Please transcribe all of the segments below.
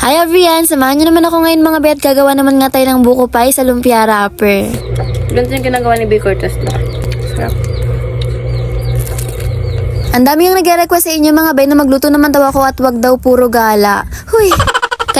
Hi everyone! Samahan niyo naman ako ngayon mga bet. Gagawa naman nga tayo ng buko pie sa lumpia wrapper. Ganito yung ginagawa ni B. Cortez na. Sarap. Ang dami yung nagre-request sa inyo mga bay na magluto naman daw ako at wag daw puro gala. Huy!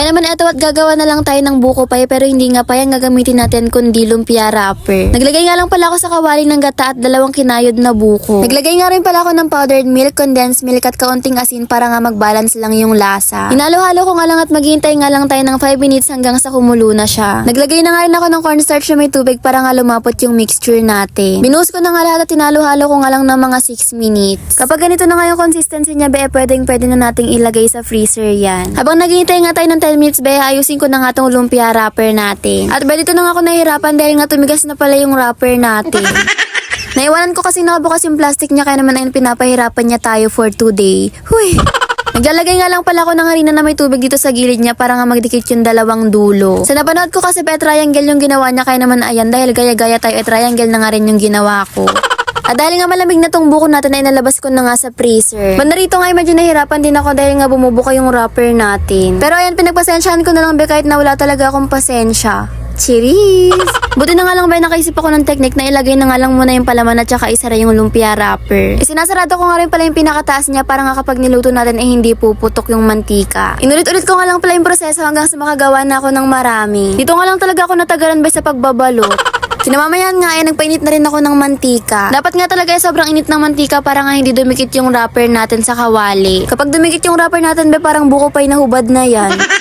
Kaya naman eto at gagawa na lang tayo ng buko pie pero hindi nga pa yung gagamitin natin kundi lumpia wrapper. Naglagay nga lang pala ako sa kawali ng gata at dalawang kinayod na buko. Naglagay nga rin pala ako ng powdered milk, condensed milk at kaunting asin para nga mag-balance lang yung lasa. Hinalo-halo ko nga lang at maghihintay nga lang tayo ng 5 minutes hanggang sa kumulo na siya. Naglagay na nga rin ako ng cornstarch na may tubig para nga lumapot yung mixture natin. Binuhos ko na nga lahat at tinalo-halo ko nga lang ng mga 6 minutes. Kapag ganito na nga yung consistency niya, be, pwedeng pwede na nating ilagay sa freezer yan. Habang naghihintay nga tayo ng 10 minutes, be, ayusin ko na nga tong lumpia wrapper natin. At be, dito na nga ako nahihirapan dahil nga tumigas na pala yung wrapper natin. Naiwanan ko kasi nakabukas yung plastic niya kaya naman ayun pinapahirapan niya tayo for today. Huy! Naglalagay nga lang pala ako ng harina na may tubig dito sa gilid niya para nga magdikit yung dalawang dulo. Sa napanood ko kasi pe triangle yung ginawa niya kaya naman ayan dahil gaya-gaya tayo eh triangle na nga rin yung ginawa ko. At dahil nga malamig na tong buko natin ay nalabas ko na nga sa freezer. Banda rito nga ay medyo nahirapan din ako dahil nga bumubuka yung wrapper natin. Pero ayan pinagpasensyahan ko na lang be kahit na wala talaga akong pasensya. Cheers! Buti na nga lang ba nakaisip ako ng technique na ilagay na nga lang muna yung palaman at saka isara yung lumpia wrapper. Isinasarado ko nga rin pala yung pinakataas niya para nga kapag niluto natin ay hindi puputok yung mantika. Inulit-ulit ko nga lang pala yung proseso hanggang sa makagawa na ako ng marami. Dito nga lang talaga ako natagalan ba sa pagbabalot. Sinamamayan nga ay nagpainit na rin ako ng mantika. Dapat nga talaga ay sobrang init ng mantika para nga hindi dumikit yung wrapper natin sa kawali. Kapag dumikit yung wrapper natin, be parang buko pa'y nahubad na yan.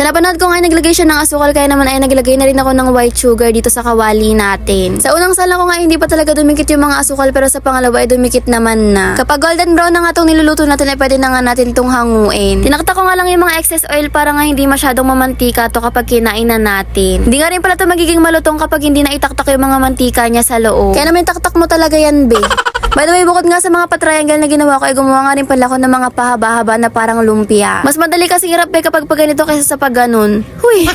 Sa napanood ko nga ay naglagay siya ng asukal kaya naman ay naglagay na rin ako ng white sugar dito sa kawali natin. Sa unang sala ko nga hindi pa talaga dumikit yung mga asukal pero sa pangalawa ay dumikit naman na. Kapag golden brown na nga itong niluluto natin ay pwede na nga natin itong hanguin. Tinakta ko nga lang yung mga excess oil para nga hindi masyadong mamantika to kapag kinain na natin. Hindi nga rin pala ito magiging malutong kapag hindi na itaktak yung mga mantika niya sa loob. Kaya naman taktak mo talaga yan, be. By the way, bukod nga sa mga patriangle na ginawa ko, ay gumawa nga rin pala ako ng mga pahaba-haba na parang lumpia. Mas madali kasing hirap eh kapag pag ganito kaysa sa pag. Huy!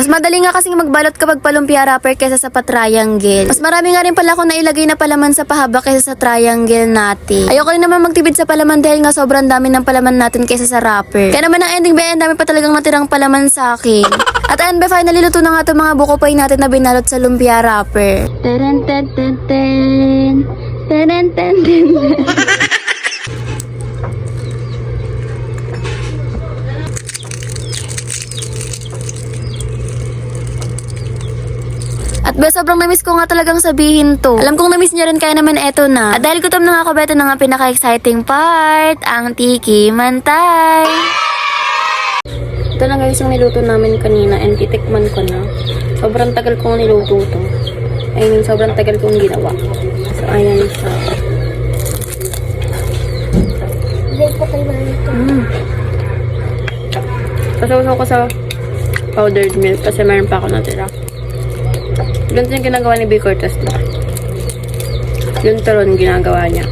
Mas madali nga kasing magbalot kapag palumpia wrapper kaysa sa pa-triangle. Mas marami nga rin pala ako nailagay na palaman sa pahaba kaysa sa triangle natin. Ayoko rin naman magtipid sa palaman dahil nga sobrang dami ng palaman natin kaysa sa wrapper. Kaya naman ang ending ba, ang dami pa talagang natirang palaman sa akin. At ayun ba, finally luto na nga itong mga buko pie natin na binalot sa lumpia wrapper. Teren, ten, ten, ten, ten. At ba, sobrang namiss ko nga talagang sabihin to. Alam kong namiss niya rin kaya naman eto na. At dahil gutom na nga ako, beto na nga pinaka-exciting part, ang tiki mantay. Ito na guys yung niluto namin kanina and titikman ko na. Sobrang tagal kong niluto to. I mean, sobrang tagal kong ginawa. So, ayan siya. Mm. Pasawasaw ko sa powdered milk kasi meron pa ako natira. Ganito yung ginagawa ni B. Cortez na. Yung turon ginagawa niya.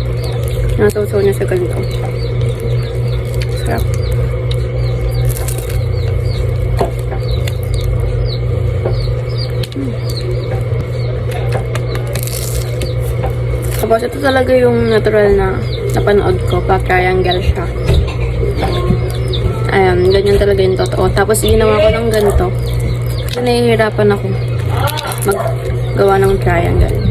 Nasawsaw niya sa ganito. Sarap. Tapos ito talaga yung natural na napanood ko. Pa-triangle siya. Ayan, ganyan talaga yung totoo. Tapos ginawa ko ng ganito. Kasi nahihirapan ako maggawa ng triangle.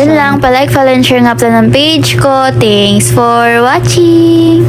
Yun lang, palike, follow, and share nga pala ng page ko. Thanks for watching!